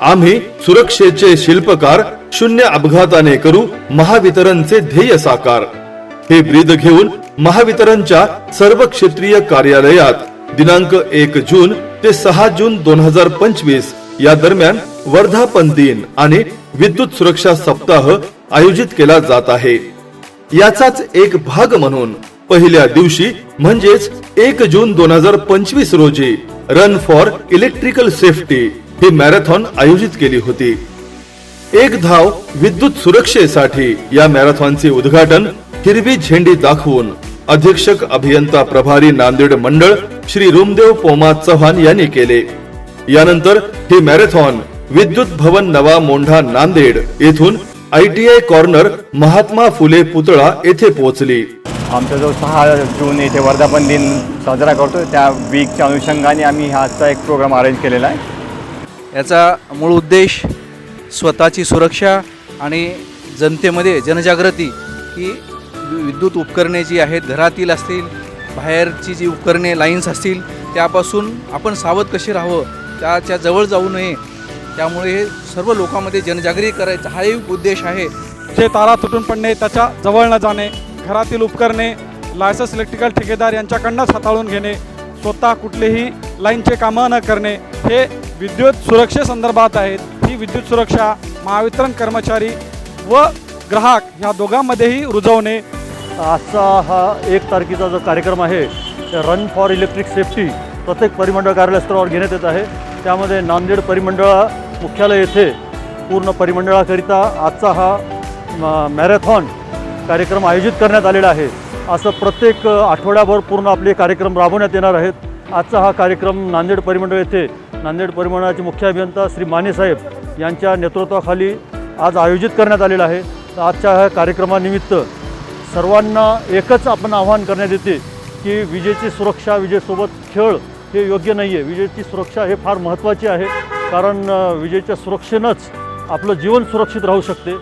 आम्ही सुरक्षेचे शिल्पकार शून्य अपघाताने करू महावितरणचे ध्येय साकार. हे ब्रीद घेऊन महावितरणच्या सर्व क्षेत्रीय कार्यालयात दिनांक एक जून ते सहा जून दोन हजार पंचवीस या दरम्यान वर्धापन दिन आणि विद्युत सुरक्षा सप्ताह आयोजित केला जात आहे. याचाच एक भाग म्हणून पहिल्या दिवशी म्हणजेच एक जून दोन हजार पंचवीस रोजी रन फॉर इलेक्ट्रिकल सेफ्टी ही मॅरेथॉन आयोजित केली होती. एक धाव विद्युत सुरक्षेसाठी या मॅरेथॉनचे उद्घाटन हिरवी झेंडी दाखवून अधीक्षक अभियंता प्रभारी नांदेड मंडळ श्री रुमदेव पोमा चव्हाण यांनी केले. यानंतर ही मॅरेथॉन विद्युत भवन नवा मोंढा नांदेड येथून I T I corner Mahatma Phule पुतळा येथे पोहोचली. आमचा जो सहा जून येथे वर्धापन दिन साजरा करतो त्या वीकच्या अनुषंगाने आम्ही आजचा एक प्रोग्राम अरेंज केलेला आहे. याचा मूळ उद्देश स्वतःची सुरक्षा आणि जनतेमध्ये जनजागृती ही वि- विद्युत उपकरणे जी आहेत घरातील असतील बाहेरची जी उपकरणे लाईन्स असतील त्यापासून आपण सावध कसे राहावं त्याच्याजवळ जाऊ नये त्यामुळे हे सर्व लोकांमध्ये जनजागृती करायचा हा एक उद्देश आहे. जे तारा तुटून पडणे त्याच्याजवळ न जाणे घरातील उपकरणे लायसन्स इलेक्ट्रिकल ठेकेदार यांच्याकडनंच हाताळून घेणे स्वतः कुठलेही लाईनचे कामं न करणे हे विद्युत सुरक्षेसंदर्भात आहेत. ही विद्युत सुरक्षा महावितरण कर्मचारी व ग्राहक ह्या दोघांमध्येही रुजवणे. आजचा हा एक तारखेचा जो कार्यक्रम आहे रन फॉर इलेक्ट्रिक सेफ्टी प्रत्येक परिमंडळ कार्यालय स्तरावर घेण्यात येत आहे. त्यामध्ये नांदेड परिमंडळ मुख्यालय येथे पूर्ण परिमंडळाकरिता आजचा हा म- मॅरेथॉन कार्यक्रम आयोजित करण्यात आलेला आहे. असं प्रत्येक आठवड्याभर पूर्ण आपले कार्यक्रम राबवण्यात येणार आहेत. आजचा हा कार्यक्रम नांदेड परिमंडळ येथे नांदेड परिमंडळाचे मुख्य अभियंता श्री मानेसाहेब यांच्या नेतृत्वाखाली आज आयोजित करण्यात आलेला आहे. तर आजच्या ह्या कार्यक्रमानिमित्त सर्वांना एकच आपण आव्हान करण्यात येते की विजेची सुरक्षा विजेसोबत खेळ हे योग्य नाही आहे विजेची सुरक्षा हे फार महत्त्वाची आहे. कारण विजेच्या सुरक्षेनंच आपलं जीवन सुरक्षित राहू शकते.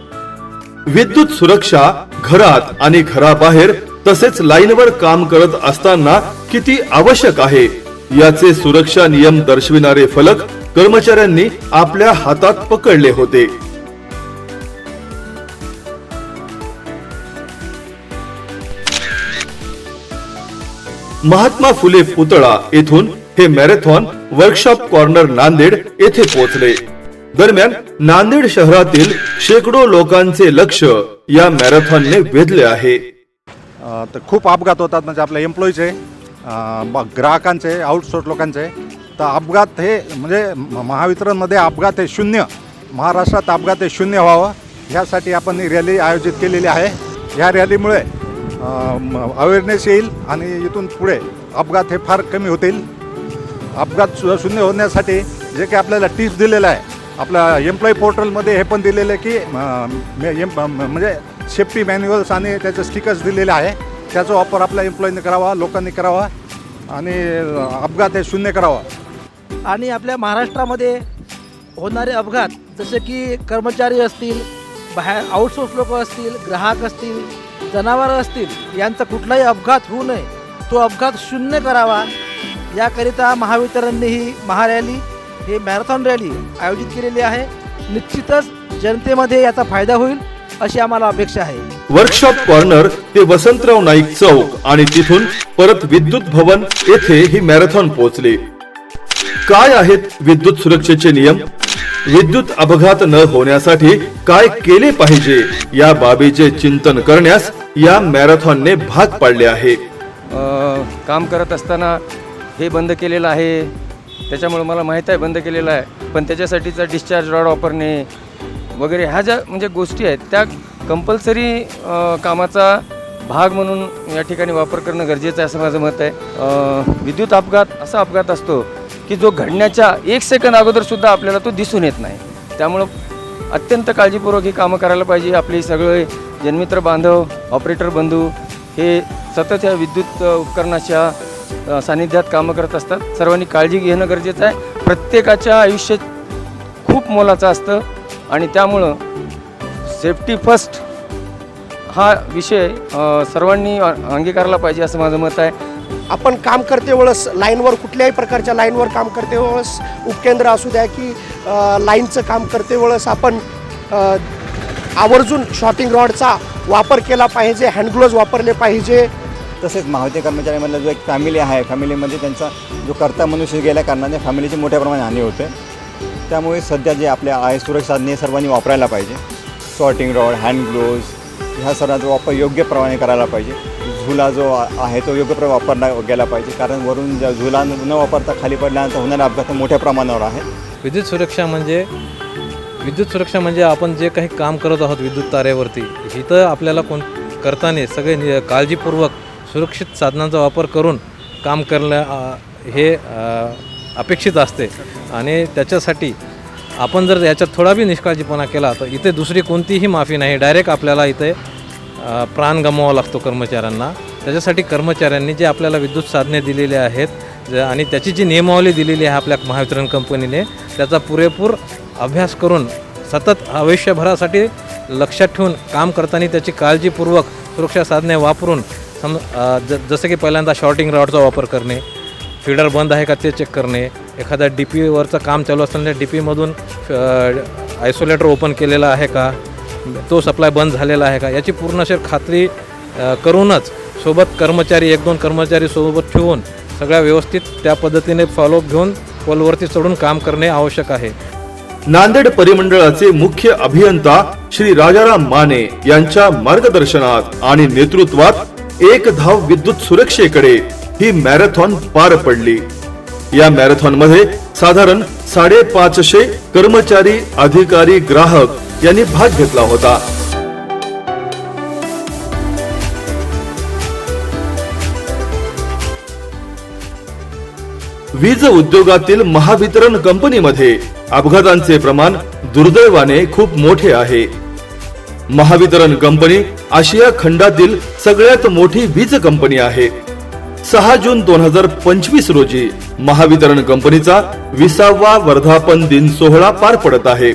विद्युत सुरक्षा घरात आणि घराबाहेर तसेच लाईनवर काम करत असताना किती आवश्यक आहे? याचे सुरक्षा नियम दर्शविणारे फलक कर्मचाऱ्यांनी आपल्या हातात पकडले होते. महात्मा फुले पुतळा येथून हे मॅरेथॉन वर्कशॉप कॉर्नर नांदेड येथे पोहोचले. दरम्यान नांदेड शहरातील शेकडो लोकांचे लक्ष या मॅरेथॉनने वेधले आहे. तर खूप अपघात होतात म्हणजे आपल्या एम्प्लॉईचे ग्राहकांचे आउटसोर्स लोकांचे तर अपघात हे म्हणजे म- महावितरणमध्ये अपघात हे शून्य. महाराष्ट्रात अपघात हे शून्य व्हावं. ह्यासाठी आपण ही रॅली आयोजित केलेली आहे. ह्या रॅलीमुळे अवेअरनेस येईल आणि इथून पुढे अपघात हे फार कमी होतील. अपघात शून्य होण्यासाठी जे काही आपल्याला टिप्स दिलेलं आहे आपल्या एम्प्लॉई पोर्टलमध्ये हे पण दिलेलं आहे की एम- म्हणजे सेफ्टी मॅन्युअल्स आणि त्याचे स्टिकर्स दिलेले आहे. त्याचा वापर आपल्या एम्प्लॉईने करावा लोकांनी करावा आणि अपघात हे शून्य करावा. आणि आपल्या महाराष्ट्रामध्ये होणारे अपघात जसे की कर्मचारी असतील बाहेर आउटसोर्स लोक असतील ग्राहक असतील जनावरं असतील यांचा कुठलाही अपघात होऊ नये. तो अपघात शून्य करावा. याकरिता महावितरणनेही महारॅली हे मॅरेथॉन रॅली आयोजित केलेली आहे. निश्चितच जनतेमध्ये याचा फायदा होईल. अशी आम्हाला अपेक्षा आहे. वर्कशॉप कॉर्नर ते वसंतराव नाईक चौक आणि तिथून परत विद्युत भवन येथे ही मॅरेथॉन पोहोचली. काय आहेत विद्युत सुरक्षेचे नियम? विद्युत अपघात न होण्यासाठी काय केले पाहिजे? या बाबीचे चिंतन करण्यास या मॅरेथॉनने भाग पाडले आहे. अ, काम करत असताना हे बंद केलेलं आहे. त्याच्यामुळे मला माहीत आहे बंद केलेलं आहे. पण त्याच्यासाठीचा डिस्चार्ज रॉड वापरणे वगैरे ह्या ज्या म्हणजे गोष्टी आहेत त्या कंपल्सरी कामाचा भाग म्हणून या ठिकाणी वापर करणं गरजेचं आहे असं माझं मत आहे. विद्युत अपघात असा अपघात असतो की जो घडण्याच्या एक सेकंद अगोदरसुद्धा आपल्याला तो दिसून येत नाही. त्यामुळं अत्यंत काळजीपूर्वक ही कामं करायला पाहिजे. आपले सगळे जन्मित्र बांधव ऑपरेटर बंधू हे सतत या विद्युत उपकरणाच्या सानिध्यात कामं करत असतात. सर्वांनी काळजी घेणं गरजेचं आहे. प्रत्येकाच्या आयुष्यात खूप मोलाचं असतं. आणि त्यामुळं सेफ्टी फर्स्ट हा विषय सर्वांनी अंगीकारला पाहिजे असं माझं मत आहे. आपण काम करते वेळेस लाईनवर कुठल्याही प्रकारच्या लाईनवर काम करते वेळेस उपकेंद्र असू द्या की लाईनचं काम करते वेळेस आपण आवर्जून शॉर्टिंग रॉडचा वापर केला पाहिजे हँडग्लोव्ज वापरले पाहिजे. तसेच महाविद्यालय कर्मचाऱ्यांमधला जो एक फॅमिली आहे फॅमिलीमध्ये त्यांचा जो कर्ता मनुष्य गेल्या कारणाने फॅमिलीची मोठ्या प्रमाणात हानी होते. त्यामुळे सध्या जे आपल्या आहे सुरक्षा साधने सर्वांनी वापरायला पाहिजे. शॉर्टिंग रॉड हँड ग्लोव्ज ह्या सर्वांचा वापर योग्य प्रमाणे करायला पाहिजे. झुला जो आहे तो योग्य प्रमाणे वापरला गेला पाहिजे. कारण वरून ज्या झुला न वापरता खाली पडल्यानंतर होणारा अपघात मोठ्या प्रमाणावर आहे. विद्युत सुरक्षा म्हणजे विद्युत सुरक्षा म्हणजे आपण जे काही काम करत आहोत विद्युत तारेवरती इथं आपल्याला कोण करताना सगळे नि- काळजीपूर्वक सुरक्षित साधनांचा वापर करून काम करणं हे अपेक्षित असते. आणि त्याच्यासाठी आपण जर याच्यात थोडा बी निष्काळजीपणा केला तर इथे दुसरी कोणतीही माफी नाही. डायरेक्ट आपल्याला इथे प्राण गमवावा लागतो कर्मचाऱ्यांना. त्याच्यासाठी कर्मचाऱ्यांनी जे आपल्याला विद्युत साधने दिलेली आहेत ज- आणि त्याची जी नियमावली दिलेली आहे आपल्या महावितरण कंपनीने त्याचा पुरेपूर अभ्यास करून सतत आयुष्यभरासाठी लक्षात ठेवून काम करताना त्याची काळजीपूर्वक सुरक्षा साधने वापरून सम ज जसं की पहिल्यांदा शॉर्टिंग रॉडचा वापर करणे फिडर बंद आहे का ते चेक करणे एखाद्या डी पीवरचं काम चालू असताना डी पीमधून आयसोलेटर ओपन केलेला आहे का? तो सप्लाय बंद झालेला आहे का? याची पूर्णशेर खात्री करूनच सोबत कर्मचारी एक दोन कर्मचारी सोबत ठेवून सगळ्या व्यवस्थित त्या पद्धतीने फॉलोअप घेऊन पोलवरती चढून काम करणे आवश्यक आहे. नांदेड परिमंडळाचे मुख्य अभियंता श्री राजाराम माने यांच्या मार्गदर्शनात आणि नेतृत्वात एक धाव विद्युत सुरक्षेकडे ही मॅरेथॉन पार पडली. या मॅरेथॉनमध्ये साधारण साडेपाचशे कर्मचारी अधिकारी ग्राहक यांनी भाग घेतला होता. वीज उद्योगातील महावितरण कंपनीमध्ये अपघातांचे प्रमाण दुर्दैवाने खूप मोठे आहे. महावितरण कंपनी आशिया खंडातील सगळ्यात मोठी वीज कंपनी आहे. सहा जून दोन हजार पंचवीस रोजी महावितरण कंपनीचा विसावा वर्धापन दिन सोहळा पार पडत आहे.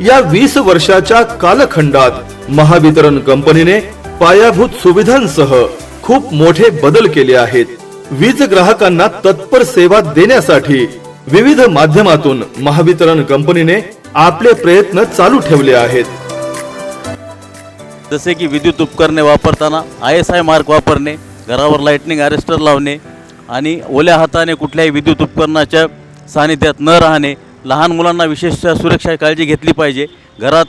या वीस वर्षाच्या कालखंडात महावितरण कंपनीने पायाभूत सुविधांसह खूप मोठे बदल केले आहेत. वीज ग्राहकांना तत्पर सेवा देण्यासाठी विविध माध्यमातून महावितरण कंपनीने आपले प्रयत्न चालू ठेवले आहेत. जसे की विद्युत उपकरणे वापरताना आय एस आय मार्क वापरणे घरावर लाईटनिंग अरेस्टर लावणे आणि ओल्या हाताने कुठल्याही विद्युत उपकरणाच्या सानिध्यात न राहणे लहान मुलांना विशेषतः सुरक्षा काळजी घेतली पाहिजे घरात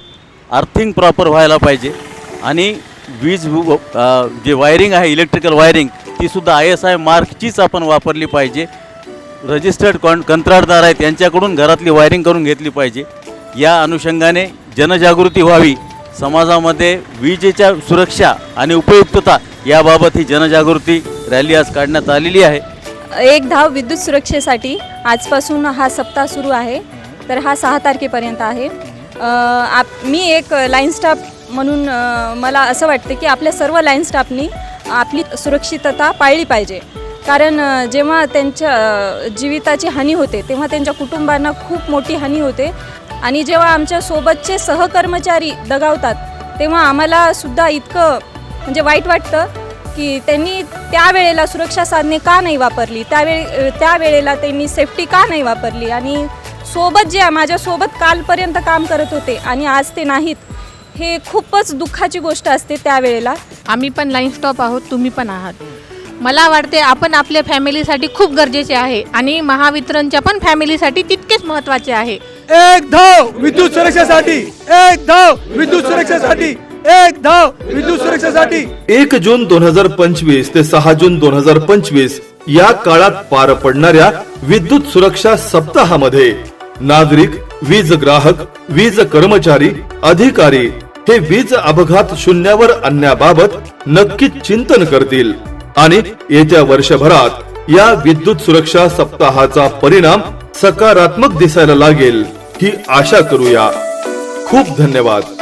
अर्थिंग प्रॉपर व्हायला पाहिजे आणि वीज जे वायरिंग आहे इलेक्ट्रिकल वायरिंग तीसुद्धा आय एस आय मार्कचीच आपण वापरली पाहिजे. रजिस्टर्ड कॉन कंत्राटदार आहेत यांच्याकडून घरातली वायरिंग करून घेतली पाहिजे. या अनुषंगाने जनजागृती व्हावी. समाजामध्ये विजेच्या सुरक्षा आणि उपयुक्तता याबाबत ही जनजागृती रॅली आज काढण्यात आलेली आहे. एक धाव विद्युत सुरक्षेसाठी आजपासून हा सप्ताह सुरू आहे. तर हा सहा तारखेपर्यंत आहे. आप मी एक लाईन स्टाफ म्हणून मला असं वाटतं की आपल्या सर्व लाईन स्टाफनी आपली सुरक्षितता पाळली पाहिजे. कारण जेव्हा त्यांच्या जीविताची हानी होते तेव्हा त्यांच्या कुटुंबांना खूप मोठी हानी होते. आणि जेव्हा आमच्या सोबतचे सहकर्मचारी दगावतात तेव्हा आम्हाला सुद्धा इतकं म्हणजे वाईट वाटतं की त्यांनी त्यावेळेला सुरक्षा साधने का नाही वापरली? त्यावेळे त्यावेळेला त्यांनी सेफ्टी का नाही वापरली? आणि सोबत जे माझ्यासोबत कालपर्यंत काम करत होते आणि आज ते नाहीत हे खूपच दुःखाची गोष्ट असते त्यावेळेला आम्ही पण लाईन स्टॉप आहोत तुम्ही पण आहात. मला वाटते आपण आपल्या फॅमिलीसाठी खूप गरजेचे आहे आणि महावितरणच्या पण फॅमिलीसाठी तितकेच महत्त्वाचे आहे. एक धाव विद्युत सुरक्षेसाठी एक धाव विद्युत सुरक्षेसाठी एक धाव विद्युत सुरक्षेसाठी. एक जून दोन हजार पंचवीस ते सहा जून दोन हजार पंचवीस या काळात पार पडणाऱ्या विद्युत सुरक्षा सप्ताहामध्ये नागरिक वीज ग्राहक वीज कर्मचारी अधिकारी हे वीज अपघात शून्यावर आणण्याबाबत नक्कीच चिंतन करतील. आणि येत्या वर्षभरात या विद्युत सुरक्षा सप्ताहाचा परिणाम सकारात्मक दिसायला लागेल ही आशा करूया. खूप धन्यवाद.